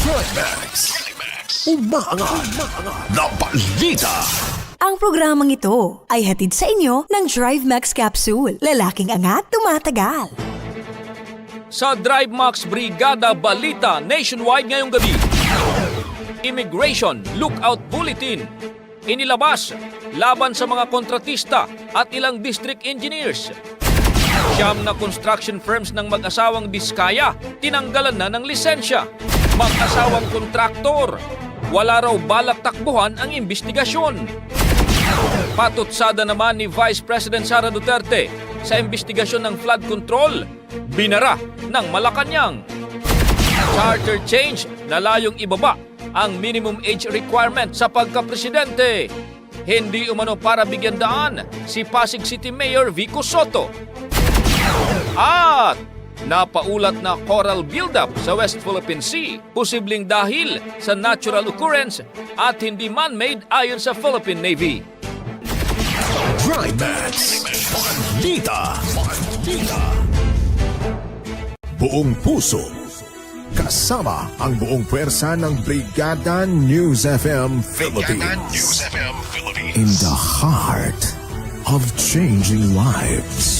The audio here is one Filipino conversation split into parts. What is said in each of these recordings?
Drive Max. Umaangat na balita. Ang programang ito ay hatid sa inyo ng Drive Max Capsule. Lalaking angat, tumatagal. Sa Drive Max Brigada Balita Nationwide ngayong gabi. Immigration Lookout Bulletin. Inilabas laban sa mga kontratista at ilang district engineers. Siyam na construction firms ng mag-asawang Diskaya tinanggalan na ng lisensya. Mag-asawang kontraktor. Wala raw balak takbuhan ang investigasyon. Patutsada naman ni Vice President Sara Duterte sa investigasyon ng flood control, binara ng Malacanang. Charter change na layong ibaba ang minimum age requirement sa pagkapresidente. Hindi umano para bigyan daan si Pasig City Mayor Vico Soto. At napaulat na coral buildup sa West Philippine Sea, posibleng dahil sa natural occurrence at hindi man-made ayon sa Philippine Navy. Drive Max. Balita. Balita. Buong puso. Kasama ang buong pwersa ng Brigada News FM Philippines. In the heart of changing lives.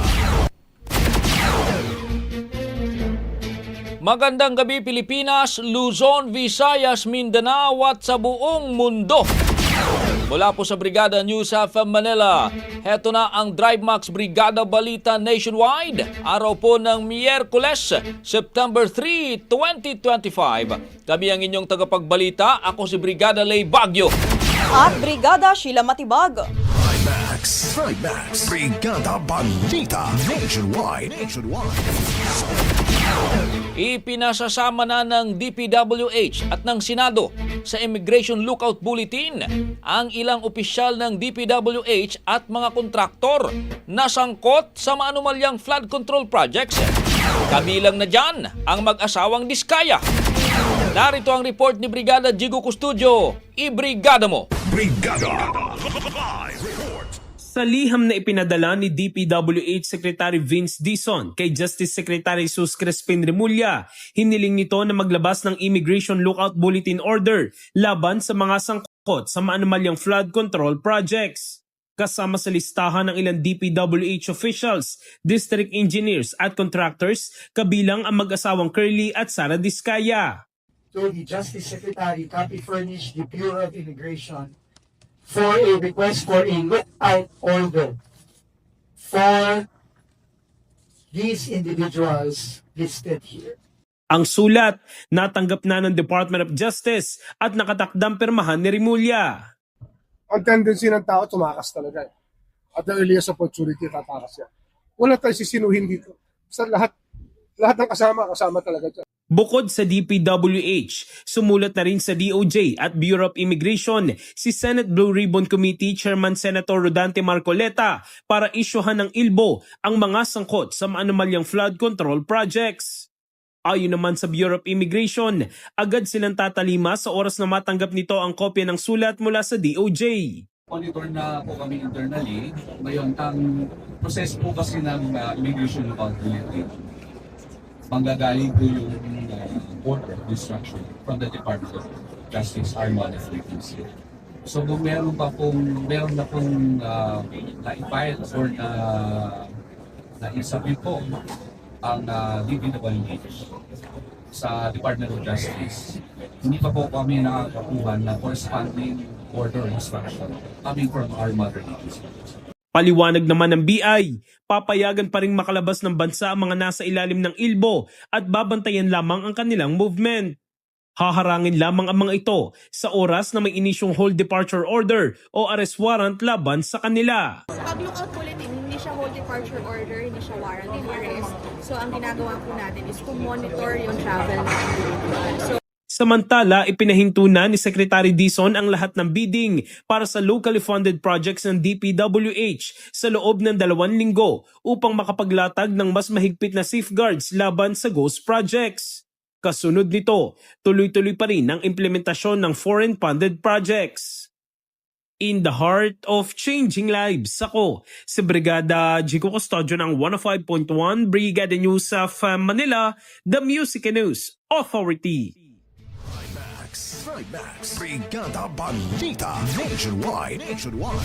Magandang gabi Pilipinas, Luzon, Visayas, Mindanao at sa buong mundo. Mula po sa Brigada News of Manila, heto na ang Drive Max Brigada Balita Nationwide. Araw po ng Miyerkules, September 3, 2025. Kami ang inyong tagapagbalita. Ako si Brigada Lay Bagyo. At Brigada Sheila Matibag. Thrive Max. Thrive Max. Brigada Balita Nationwide. Nationwide. Ipinasasama na ng DPWH at ng Senado sa Immigration Lookout Bulletin ang ilang opisyal ng DPWH at mga kontraktor na sangkot sa maanumalyang flood control projects. Kabilang na dyan ang mag-asawang Diskaya. Narito ang report ni Brigada Jigo Custudio. Ibrigada mo! Brigada. Sa liham na ipinadala ni DPWH Secretary Vince Dizon kay Justice Secretary Sus Crispin Remulla, hiniling nito na maglabas ng Immigration Lookout Bulletin Order laban sa mga sangkot sa maanumalyang flood control projects. Kasama sa listahan ng ilang DPWH officials, district engineers at contractors kabilang ang mag-asawang Curly at Sara Diskaya. to the Justice Secretary, copy furnished the Bureau of Immigration for a request for a lookout order for these individuals listed here. Ang sulat, natanggap na ng Department of Justice at nakatakdang permahan ni Remulla. ang tendency ng tao tumakas talaga. eh. At the earliest opportunity, tatakas yan. Wala tayong sisinuhin dito. Basta lahat, lahat ng kasama, kasama talaga dyan. Bukod sa DPWH, sumulat na rin sa DOJ at Bureau of Immigration si Senate Blue Ribbon Committee Chairman Senator Rodante Marcoleta para isyuhan ng ilbo ang mga sangkot sa maanumalyang flood control projects. Ayon naman sa Bureau of Immigration, agad silang tatalima sa oras na matanggap nito ang kopya ng sulat mula sa DOJ. monitor na po kami internally. Ngayon, ang process po kasi ng uh, immigration accountability, manggagaling po yung uh, order of destruction from the Department of Justice, monitoring agency. So kung meron pa pong, meron na pong uh, na-file or na na-submit po ang uh, DPWH sa Department of Justice, hindi pa po kami nakakakuha ng corresponding order instruction coming from our mother agency. Paliwanag naman ng BI, papayagan pa rin makalabas ng bansa ang mga nasa ilalim ng ilbo at babantayan lamang ang kanilang movement. Haharangin lamang ang mga ito sa oras na may inisyong hold departure order o arrest warrant laban sa kanila. Pag lookout bulletin, hindi siya hold departure order, hindi siya warrant of arrest. So, ang ginagawa po natin is to monitor yung travel. So, Samantala, ipinahinto na ni Secretary Dizon ang lahat ng bidding para sa locally funded projects ng DPWH sa loob ng dalawang linggo upang makapaglatag ng mas mahigpit na safeguards laban sa ghost projects. Kasunod nito, tuloy-tuloy pa rin ang implementasyon ng foreign funded projects. In the heart of changing lives, ako si Brigada Jico Custodio ng 105.1 Brigada News of uh, Manila, the Music and News Authority. Trimax. Brigada Balita. Nationwide. Nationwide.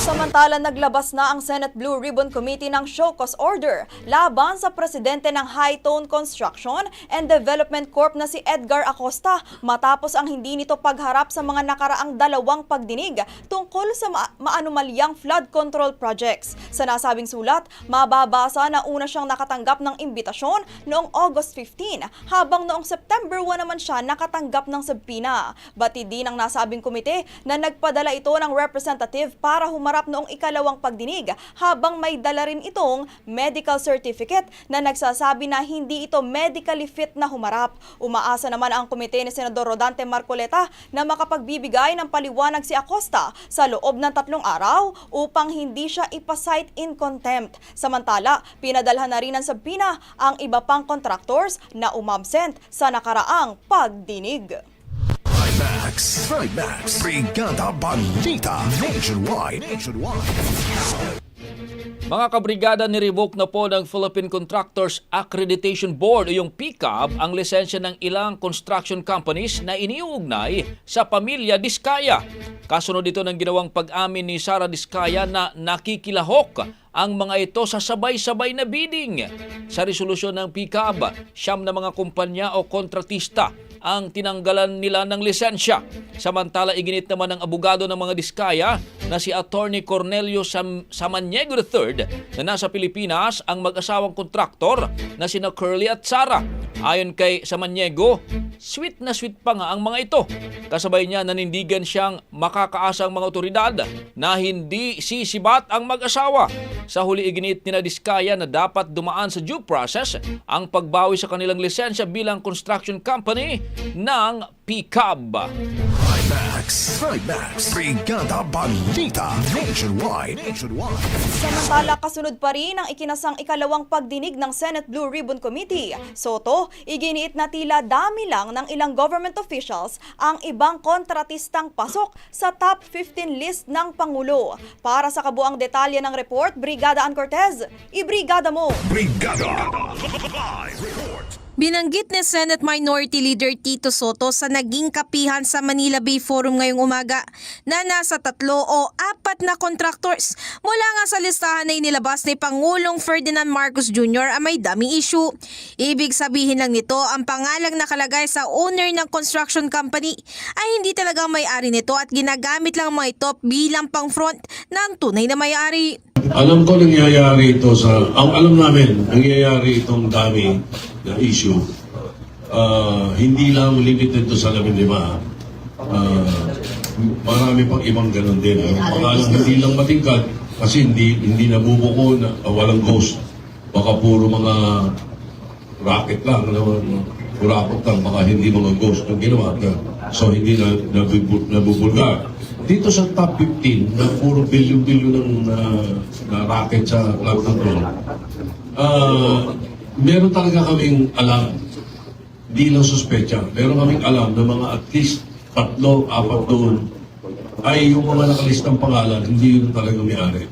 Samantala, naglabas na ang Senate Blue Ribbon Committee ng show cause order laban sa presidente ng High Tone Construction and Development Corp na si Edgar Acosta matapos ang hindi nito pagharap sa mga nakaraang dalawang pagdinig tungkol sa ma- maanumalyang flood control projects. Sa nasabing sulat, mababasa na una siyang nakatanggap ng imbitasyon noong August 15 habang noong September 1 naman siya nakatanggap ng subpoena. Batid din ng nasabing komite na nagpadala ito ng representative para humarap noong ikalawang pagdinig habang may dala rin itong medical certificate na nagsasabi na hindi ito medically fit na humarap. Umaasa naman ang komite ni Senador Rodante Marcoleta na makapagbibigay ng paliwanag si Acosta sa loob ng tatlong araw upang hindi siya ipasight in contempt. Samantala, pinadalhan na rin ng sabina ang iba pang contractors na umabsent sa nakaraang pagdinig. Trimax. Trimax. Brigada Balita. Nationwide. Nationwide. Mga kabrigada, nirevoke na po ng Philippine Contractors Accreditation Board o yung PCAB ang lisensya ng ilang construction companies na iniuugnay sa pamilya Diskaya. Kasunod ito ng ginawang pag-amin ni Sara Diskaya na nakikilahok ang mga ito sa sabay-sabay na bidding. Sa resolusyon ng PCAB, siyam na mga kumpanya o kontratista ang tinanggalan nila ng lisensya. Samantala, iginit naman ng abogado ng mga diskaya na si Attorney Cornelio Sam- Samaniego III na nasa Pilipinas ang mag-asawang kontraktor na sina Curly at Sara. Ayon kay Samaniego, sweet na sweet pa nga ang mga ito. Kasabay niya nanindigan siyang makakaasang mga otoridad na hindi sisibat ang mag-asawa. Sa huli iginit nila Diskaya na dapat dumaan sa due process ang pagbawi sa kanilang lisensya bilang construction company ng PCAB. Trimax. Trimax. Brigada Balita. Nationwide. Nationwide. Samantala, kasunod pa rin ang ikinasang ikalawang pagdinig ng Senate Blue Ribbon Committee. Soto, iginiit na tila dami lang ng ilang government officials ang ibang kontratistang pasok sa top 15 list ng Pangulo. Para sa kabuang detalye ng report, Brigada Ann Cortez, ibrigada mo! Brigada. Live report. Binanggit ni Senate Minority Leader Tito Soto sa naging kapihan sa Manila Bay Forum ngayong umaga na nasa tatlo o apat na contractors mula nga sa listahan na inilabas ni Pangulong Ferdinand Marcos Jr. ang may daming issue. Ibig sabihin lang nito ang pangalang nakalagay sa owner ng construction company ay hindi talaga may-ari nito at ginagamit lang mga ito bilang pang-front ng tunay na may-ari. Alam ko nangyayari ito sa, ang alam namin, nangyayari itong dami na issue. Ah, hindi lang limited to sa labing lima. Ah, marami pang ibang ganun din. Ang pangalan hindi lang matingkad kasi hindi hindi nabubuko na ah, walang ghost. Baka puro mga rocket lang, ano, kurakot lang, baka hindi mga ghost yung ginawa. So hindi na nabubu- nabubulgar. Dito sa top 15, na puro bilyon-bilyon ng ah, na rocket sa club drone, ah, meron talaga kaming alam, di lang suspecha, meron kaming alam na mga at least tatlo, apat doon, ay yung mga nakalistang pangalan, hindi yun talaga may-ari.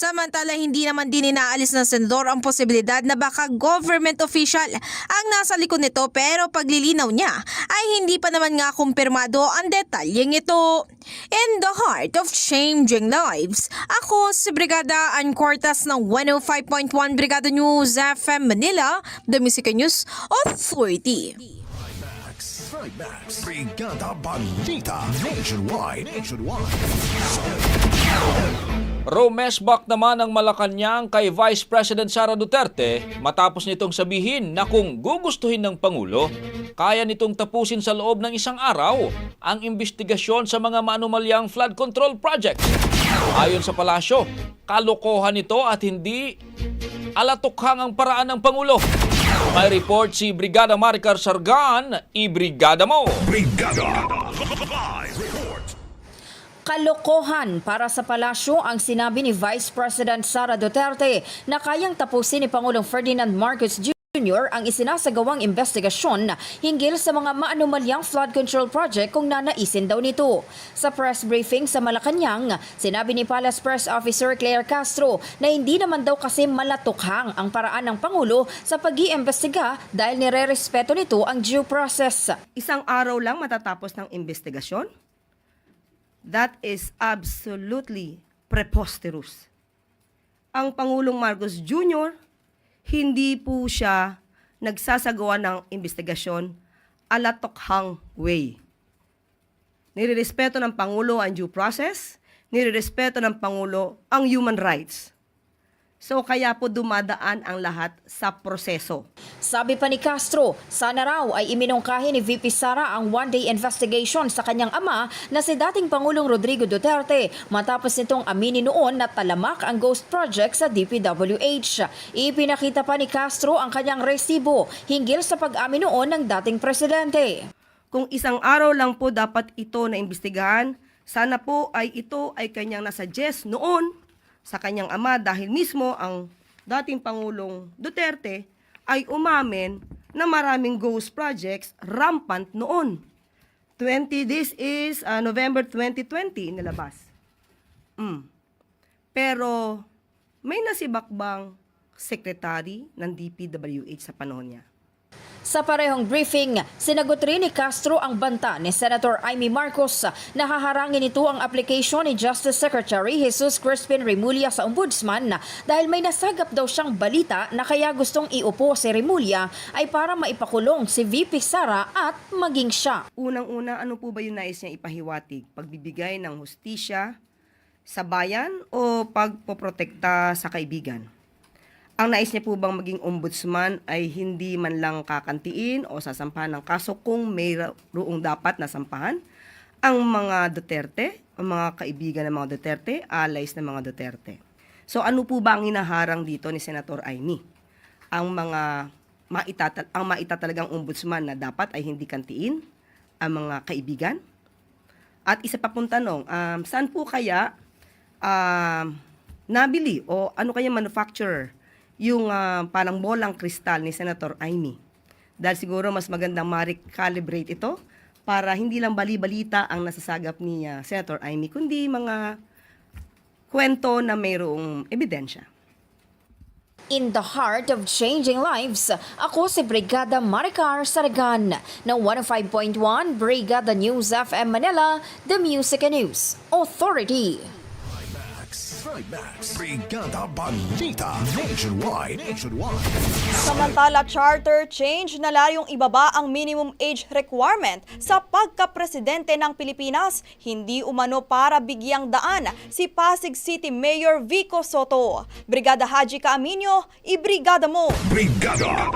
Samantala, hindi naman din inaalis ng senador ang posibilidad na baka government official ang nasa likod nito pero paglilinaw niya ay hindi pa naman nga kumpirmado ang detalyeng ito. In the heart of changing lives, ako si Brigada Ann ng 105.1 Brigada News FM Manila, The Music News Authority. Trimax. Brigada Balita. Nationwide. Nationwide. Romesbak naman ang Malacanang kay Vice President Sara Duterte matapos nitong sabihin na kung gugustuhin ng Pangulo, kaya nitong tapusin sa loob ng isang araw ang investigasyon sa mga maanumalyang flood control projects. Ayon sa palasyo, kalokohan ito at hindi alatukhang ang paraan ng Pangulo. May report si Brigada Maricar Sargan, i-brigada mo! Brigada. Kalokohan para sa palasyo ang sinabi ni Vice President Sara Duterte na kayang tapusin ni Pangulong Ferdinand Marcos Jr. ang isinasagawang investigasyon hinggil sa mga maanumalyang flood control project kung nanaisin daw nito. Sa press briefing sa Malacanang, sinabi ni Palace Press Officer Claire Castro na hindi naman daw kasi malatukhang ang paraan ng Pangulo sa pag iimbestiga dahil nire-respeto nito ang due process. isang araw lang matatapos ng investigasyon? That is absolutely preposterous. Ang Pangulong Marcos Jr., hindi po siya nagsasagawa ng investigasyon alatokhang way. Nirerespeto ng Pangulo ang due process, nirerespeto ng Pangulo ang human rights. So kaya po dumadaan ang lahat sa proseso. Sabi pa ni Castro, sana raw ay iminungkahi ni VP Sara ang one-day investigation sa kanyang ama na si dating Pangulong Rodrigo Duterte matapos nitong aminin noon na talamak ang ghost project sa DPWH. Ipinakita pa ni Castro ang kanyang resibo hinggil sa pag-amin noon ng dating presidente. Kung isang araw lang po dapat ito na imbestigahan, sana po ay ito ay kanyang nasuggest noon sa kanyang ama dahil mismo ang dating Pangulong Duterte ay umamin na maraming ghost projects rampant noon. 20, this is uh, November 2020 nilabas. Mm. Pero may nasibakbang secretary ng DPWH sa panahon niya. Sa parehong briefing, sinagot rin ni Castro ang banta ni Senator Amy Marcos na haharangin ito ang application ni Justice Secretary Jesus Crispin Remulla sa Ombudsman dahil may nasagap daw siyang balita na kaya gustong iupo si Remulla ay para maipakulong si VP Sara at maging siya. Unang-una, ano po ba yung nais niya ipahiwatig? Pagbibigay ng hustisya sa bayan o pagpoprotekta sa kaibigan? Ang nais niya po bang maging ombudsman ay hindi man lang kakantiin o sasampahan ng kaso kung may roong dapat na sampahan? Ang mga Duterte, ang mga kaibigan ng mga Duterte, allies ng mga Duterte. So ano po ba ang inaharang dito ni Senator Aimee? Ang mga maitatal ang maitatalagang ombudsman na dapat ay hindi kantiin ang mga kaibigan? At isa pa pong tanong, um, saan po kaya um, nabili o ano kaya manufacturer yung ah, parang bolang kristal ni Senator Amy? Dahil siguro mas magandang ma-recalibrate ito para hindi lang bali-balita ang nasasagap ni ah, Senator Amy, kundi mga kwento na mayroong ebidensya. In the heart of changing lives, ako si Brigada Maricar Saragan ng 105.1 Brigada News FM Manila, The Music and News Authority. Trimax. Brigada Balita. Nationwide. Nationwide. Samantala, charter change na layong ibaba ang minimum age requirement sa pagka-presidente ng Pilipinas, hindi umano para bigyang daan si Pasig City Mayor Vico Soto. Brigada Haji Kaaminyo, ibrigada mo! Brigada.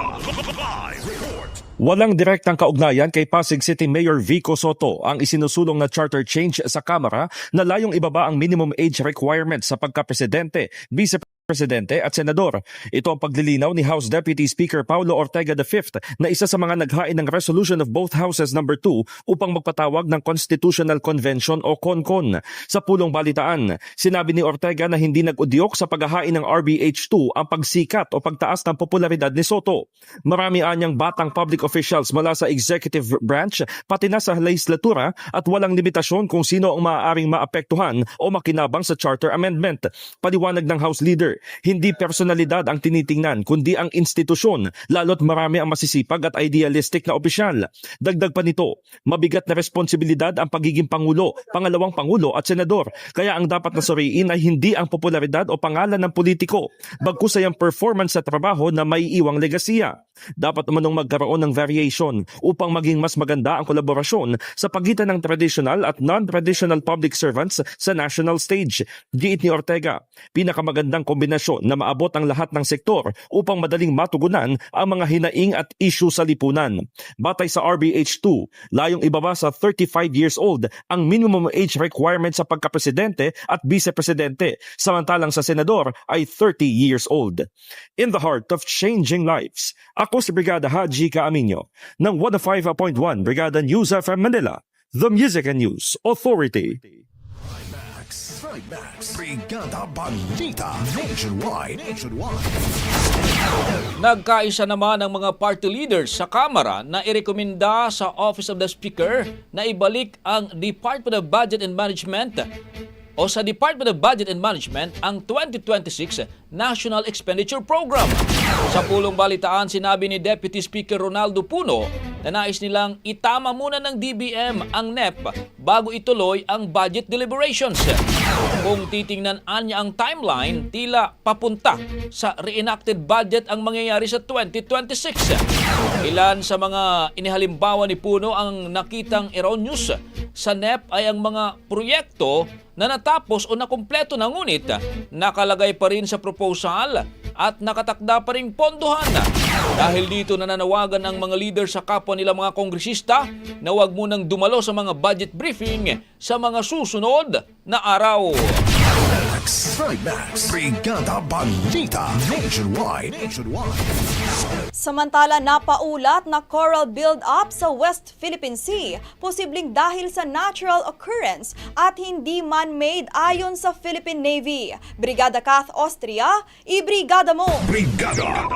Live report. Walang direktang kaugnayan kay Pasig City Mayor Vico Soto ang isinusulong na charter change sa Kamara na layong ibaba ang minimum age requirement sa pagka-presidente, vice Presidente at Senador. Ito ang paglilinaw ni House Deputy Speaker Paulo Ortega V na isa sa mga naghain ng Resolution of both Houses number 2 upang magpatawag ng Constitutional Convention o CONCON. Sa pulong balitaan, sinabi ni Ortega na hindi nag-udyok sa paghahain ng RBH2 ang pagsikat o pagtaas ng popularidad ni Soto. Marami anyang batang public officials mula sa executive branch pati na sa legislatura at walang limitasyon kung sino ang maaaring maapektuhan o makinabang sa charter amendment. Paliwanag ng House Leader, hindi personalidad ang tinitingnan kundi ang institusyon lalo't marami ang masisipag at idealistic na opisyal. Dagdag pa nito, mabigat na responsibilidad ang pagiging Pangulo, pangalawang Pangulo at Senador. Kaya ang dapat na suriin ay hindi ang popularidad o pangalan ng politiko, bagkus ay ang performance sa trabaho na may iwang legasiya. Dapat umanong magkaroon ng variation upang maging mas maganda ang kolaborasyon sa pagitan ng traditional at non-traditional public servants sa national stage. Giit ni Ortega, pinakamagandang kombinasyon na maabot ang lahat ng sektor upang madaling matugunan ang mga hinaing at issue sa lipunan. Batay sa RBH2, layong ibaba sa 35 years old ang minimum age requirement sa pagkapresidente at vice-presidente, samantalang sa senador ay 30 years old. In the heart of changing lives, ako si Brigada Haji Kaaminyo ng 105.1 Brigada News FM Manila, The Music and News Authority. Trimax. Brigada Balita. Nationwide. Nationwide. Nagkaisa naman ang mga party leaders sa Kamara na irekomenda sa Office of the Speaker na ibalik ang Department of Budget and Management o sa Department of Budget and Management ang 2026 National Expenditure Program. Sa pulong balitaan, sinabi ni Deputy Speaker Ronaldo Puno na nais nilang itama muna ng DBM ang NEP bago ituloy ang budget deliberations. Kung titingnan niya ang timeline, tila papunta sa reenacted budget ang mangyayari sa 2026. Ilan sa mga inihalimbawa ni Puno ang nakitang erroneous sa NEP ay ang mga proyekto na natapos o nakumpleto na ngunit nakalagay pa rin sa proposal at nakatakda pa rin pondohan. Dahil dito nananawagan ang mga leader sa kapwa nila mga kongresista na huwag munang dumalo sa mga budget briefing sa mga susunod na araw. Trimax. Brigada Balita. Nationwide. Nationwide. Samantala, napaulat na coral build-up sa West Philippine Sea, posibleng dahil sa natural occurrence at hindi man-made ayon sa Philippine Navy. Brigada Kath Austria, ibrigada mo! Brigada.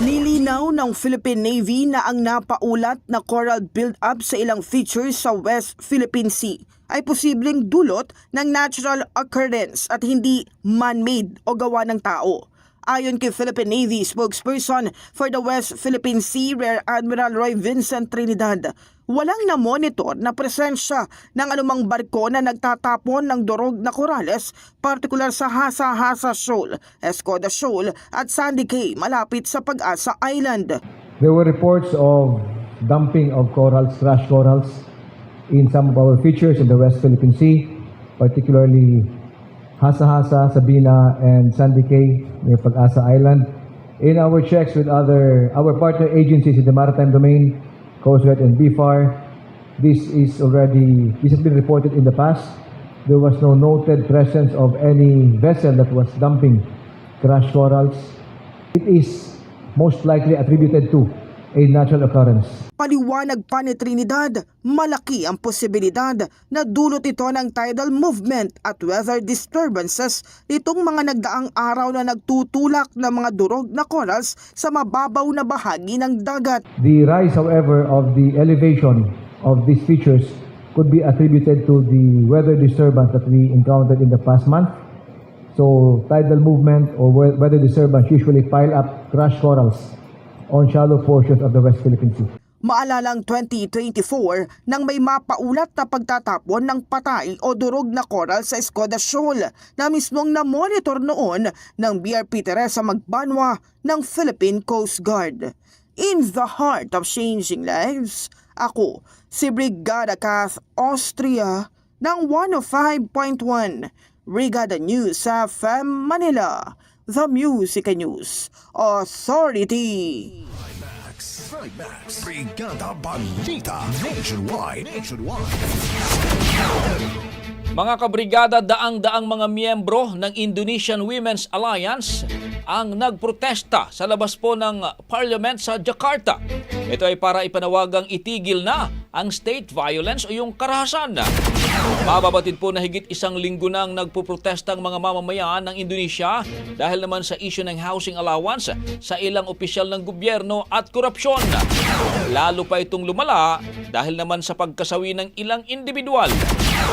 Nilinaw ng Philippine Navy na ang napaulat na coral build-up sa ilang features sa West Philippine Sea ay posibleng dulot ng natural occurrence at hindi man-made o gawa ng tao. Ayon kay Philippine Navy spokesperson for the West Philippine Sea, Rear Admiral Roy Vincent Trinidad, walang na-monitor na presensya ng anumang barko na nagtatapon ng durog na korales, partikular sa Hasa Hasa Shoal, Escoda Shoal at Sandy Cay malapit sa Pag-asa Island. There were reports of dumping of corals, trash corals, in some of our features in the West Philippine Sea, particularly Hasa Hasa, Sabina, and Sandy Cay near Pag-asa Island. In our checks with other our partner agencies in the maritime domain, Coast Guard and BFAR, this is already this has been reported in the past. There was no noted presence of any vessel that was dumping trash corals. It is most likely attributed to a natural occurrence. Paliwanag pa ni Trinidad, malaki ang posibilidad na dulot ito ng tidal movement at weather disturbances nitong mga nagdaang araw na nagtutulak ng mga durog na corals sa mababaw na bahagi ng dagat. The rise, however, of the elevation of these features could be attributed to the weather disturbance that we encountered in the past month. So, tidal movement or we- weather disturbance usually pile up crash corals on shallow portions of the West Philippine Sea. Maalalang 2024 nang may mapaulat na pagtatapon ng patay o durog na coral sa Escoda Shoal na mismong na-monitor noon ng BRP Teresa Magbanwa ng Philippine Coast Guard. In the heart of changing lives, ako si Brigada Kath Austria ng 105.1 Brigada News sa FM Manila, The Music News Authority. Brigada Balita. Nationwide. Nationwide. Mga kabrigada, daang-daang mga miyembro ng Indonesian Women's Alliance ang nagprotesta sa labas po ng Parliament sa Jakarta. Ito ay para ipanawagang itigil na ang state violence o yung karahasan. Mababatid po na higit isang linggo nang nagpuprotesta ang mga mamamayan ng Indonesia dahil naman sa issue ng housing allowance sa ilang opisyal ng gobyerno at korupsyon. Lalo pa itong lumala dahil naman sa pagkasawi ng ilang individual.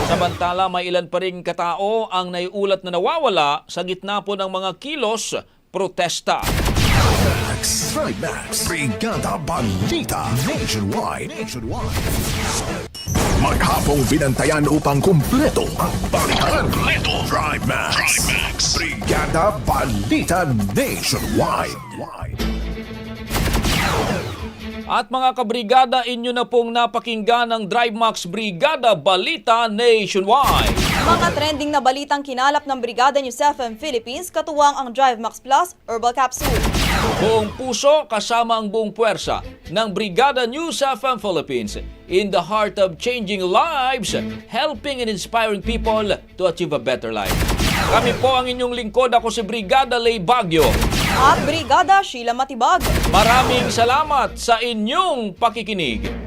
Samantala may ilan pa rin katao ang naiulat na nawawala sa gitna po ng mga kilos protesta. Max. Trimax. Brigada Balita. Nationwide. Nationwide. Maghapong binantayan upang kumpleto ang balitaan. Kumpleto. Trimax. Trimax. Brigada Balita Nationwide. At mga kabrigada, inyo na pong napakinggan ang Drive Max Brigada Balita Nationwide. Mga trending na balitang kinalap ng Brigada News FM Philippines, katuwang ang Drive Max Plus Herbal Capsule. Buong puso kasama ang buong puwersa ng Brigada News FM Philippines in the heart of changing lives, helping and inspiring people to achieve a better life. Kami po ang inyong lingkod. Ako si Brigada Lay Bagyo. At Brigada Sheila Matibag. Maraming salamat sa inyong pakikinig.